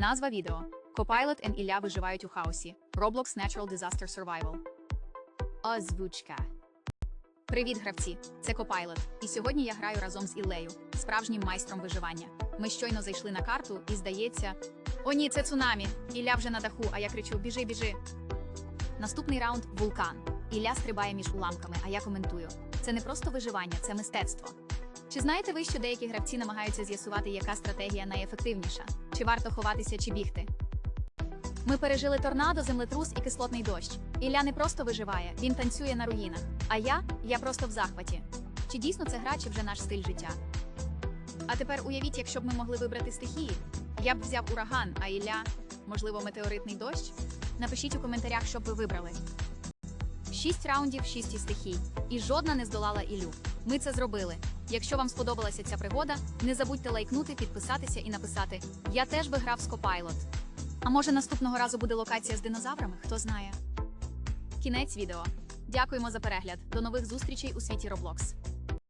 Назва відео: Copilot and Ілля виживають у хаосі. Roblox Natural Disaster Survival. Озвучка. Привіт, гравці! Це Copilot. І сьогодні я граю разом з Іллею, справжнім майстром виживання. Ми щойно зайшли на карту, і здається. О, ні, це цунамі! Ілля вже на даху, а я кричу: біжи, біжи. Наступний раунд вулкан. Ілля стрибає між уламками, а я коментую. Це не просто виживання, це мистецтво. Чи знаєте ви, що деякі гравці намагаються з'ясувати, яка стратегія найефективніша? Чи варто ховатися чи бігти? Ми пережили торнадо, землетрус і кислотний дощ. Ілля не просто виживає, він танцює на руїнах. А я? Я просто в захваті. Чи дійсно це гра, чи вже наш стиль життя? А тепер уявіть, якщо б ми могли вибрати стихії. Я б взяв ураган, а Ілля, можливо, метеоритний дощ? Напишіть у коментарях, що б ви вибрали. Шість раундів, шість стихій. І жодна не здолала Ілю. Ми це зробили. Якщо вам сподобалася ця пригода, не забудьте лайкнути, підписатися і написати Я теж би грав з Копайлот. А може наступного разу буде локація з динозаврами? Хто знає? Кінець відео. Дякуємо за перегляд. До нових зустрічей у світі Roblox.